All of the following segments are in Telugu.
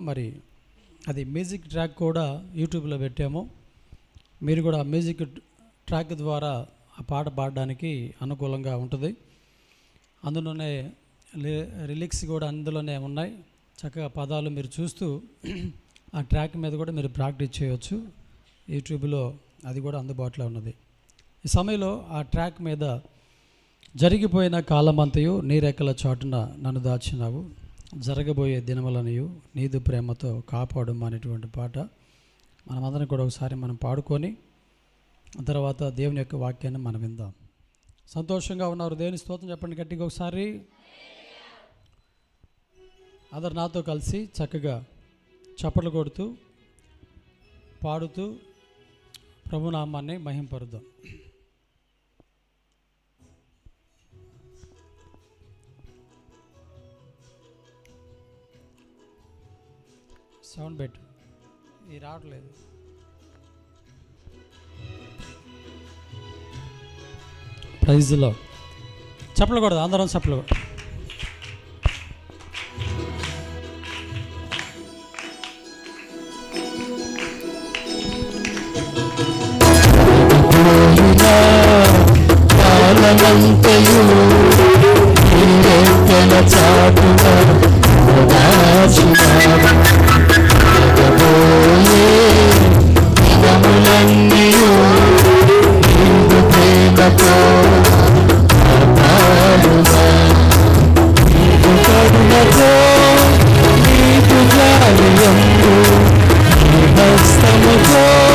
మరి అది మ్యూజిక్ ట్రాక్ కూడా యూట్యూబ్లో పెట్టాము. మీరు కూడా ఆ మ్యూజిక్ ట్రాక్ ద్వారా ఆ పాట పాడడానికి అనుకూలంగా ఉంటుంది. అందులోనే లి- లిరిక్స్ కూడా అందులోనే ఉన్నాయి. చక్కగా పదాలు మీరు చూస్తూ ఆ ట్రాక్ మీద కూడా మీరు ప్రాక్టీస్ చేయవచ్చు యూట్యూబ్లో అది కూడా అందుబాటులో ఉన్నది. ఈ సమయంలో ఆ ట్రాక్ మీద జరిగిపోయిన కాలమంతయు నీరెక్కల చాటున నన్ను దాచినావు. జరగబోయే దినములనియు నీదు ప్రేమతో కాపాడుమా అనేటువంటి పాట. మనమందరం కూడా ఒకసారి మనం పాడుకొని తర్వాత దేవుని యొక్క వాక్యాన్ని మనం విందాం. సంతోషంగా ఉన్నారు. దేవుని స్తోత్రం చెప్పండి గట్టిగా ఒకసారి. అందరు నాతో కలిసి చక్కగా చప్పట్లు కొడుతూ పాడుతూ ప్రభునామాన్ని మహింపరుద్దాం. సౌండ్ పెట్టు ఇది రావట్లేదు. ప్రైజ్లో చెప్పలు కూడదు అందరం చెప్పలు కాలమంతయు will go.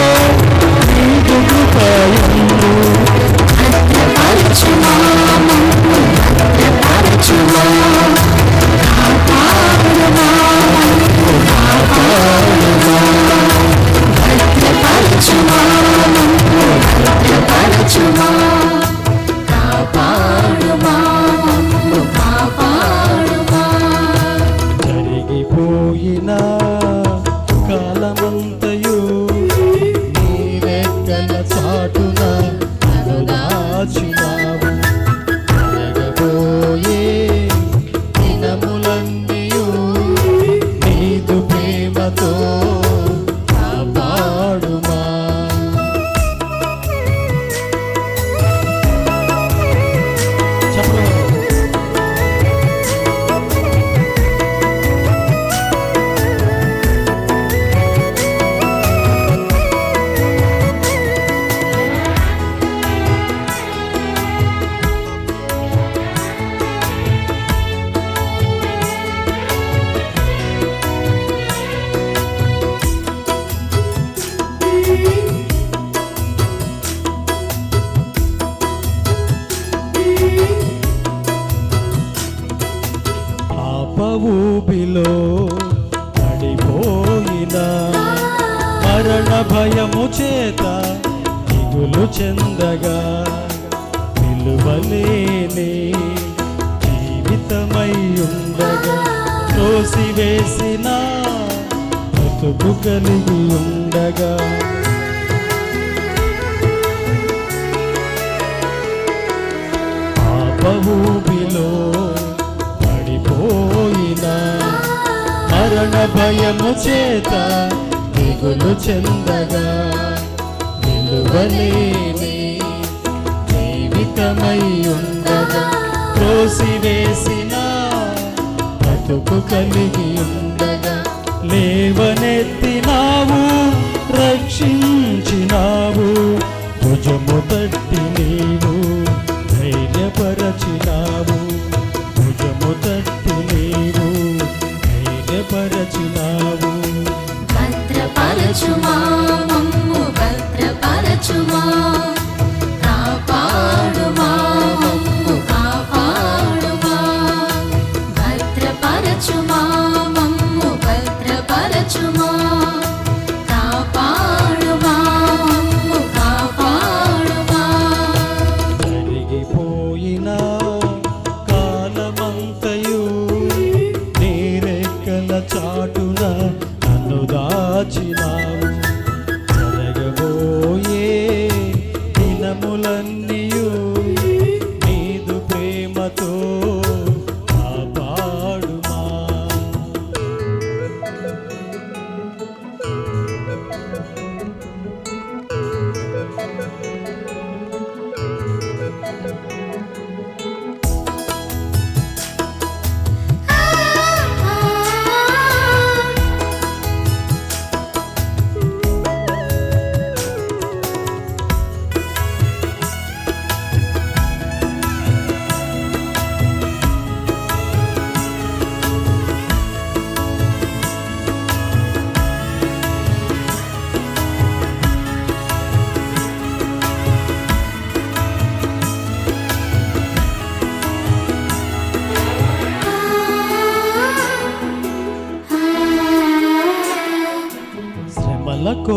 పాప ఊబిలో పడిపోయిన మరణ భయము చేత దిగులు చెందగా నిలువలేని జీవితమై ఉండగా త్రోసివేసిన బ్రతుకు కలిగి ఉండగా పాపఊబిలో పడిపోయిన మరణ భయము చేత దిగులు చెందగా నిలువలేని జీవితమై ఉండగా త్రోసివేసిన బతుకు కలిగి ఉండగా లేవనెత్తినావు రక్షించినావు. భద్రపరచునావు భద్రపరచుమా మమ్ము భద్రపరచుమా. కాపాడుమా మమ్ము కాపాడుమా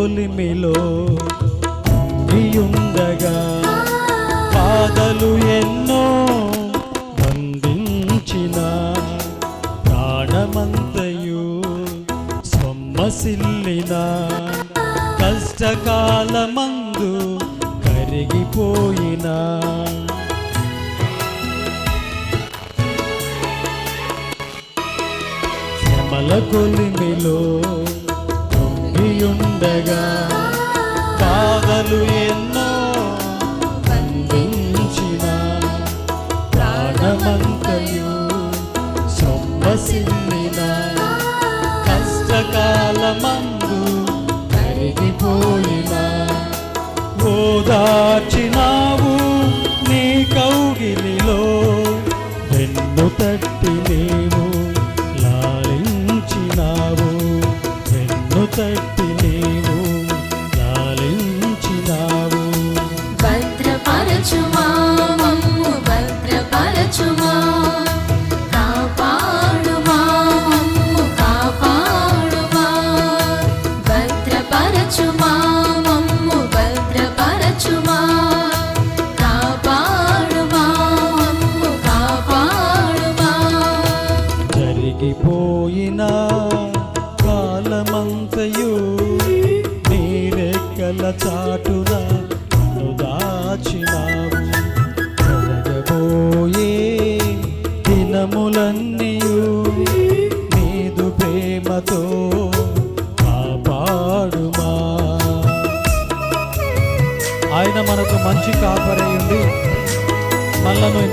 శ్రమల కొలిమిలో ఉండగా బాధలు ఎన్నో బంధించిన ప్రాణమంతయు సొమ్మసిల్లిన కష్టకాలమందు కరిగిపోయిన శ్రమల కొలిమిలో ఉండగా కాదలు ఎంత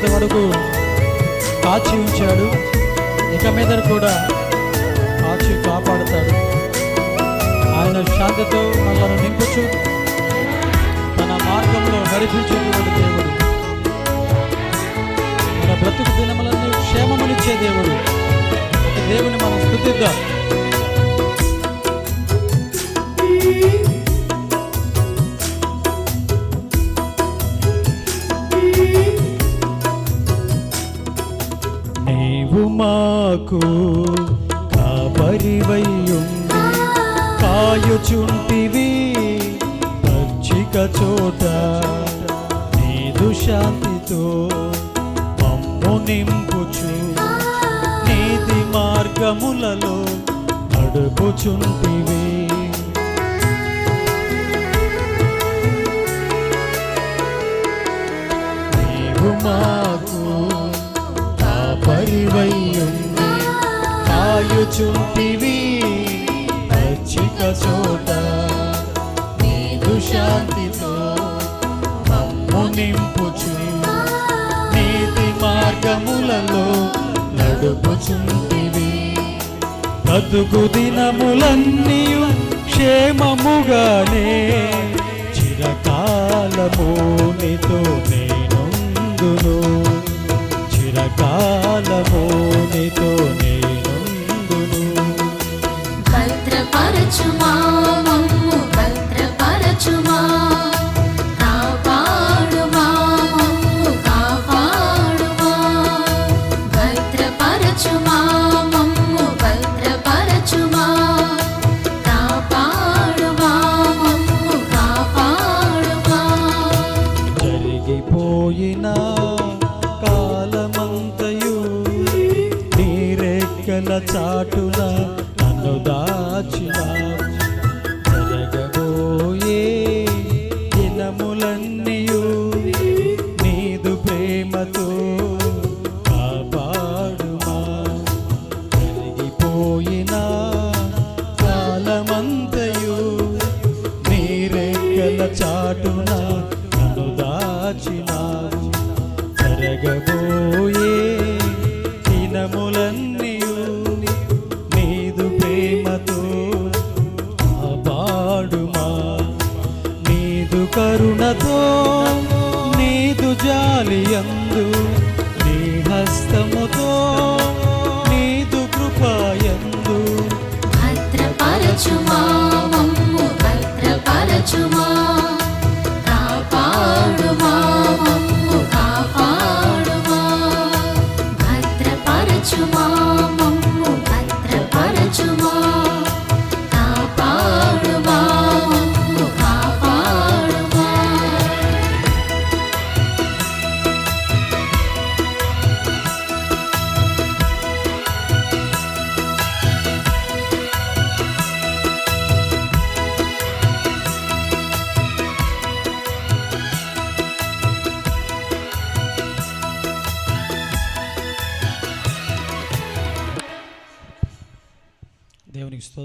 మనలను ఇంతవరకు కాచి ఉంచాడు ఇక మీద కూడా కాచి కాపాడుతాడు. ఆయన శాంతితో మనలను నింపుచు తన మార్గంలో నడిపించేటువంటి దేవుడు. మన బ్రతుకు దినములన్నీ క్షేమమునిచ్చే దేవుడు. దేవుని మనం స్థుతిద్దాం. మాకు కాపరివయ్యుండి. కాయుచుంటివి పచ్చిక చోట. నీదు శాంతితో మమ్ము నింపుచు. నీతి మార్గములలో నడుపుచుంటివి. నీవు మాకు కాపరివయ్యుండి. చూపివి పచ్చిక చోట నీదు శాంతితో మమ్ము నింపుచు నీతి మార్గములలో నడుపుచుంటివి బతుకు దినములన్నీ క్షేమముగానే చిరకాలము నీతో నేనుందును. ప్రేమతో కాపాడుమా? జరిగిపోయిన కాలమంతయు నీరెక్కల చాటున నన్ను దాచినావు. జరగబోయే దినములన్నీయు నీదు ప్రేమతో కాపాడుమా? నీదు కరుణతో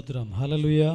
స్తోత్రం. హలలుయా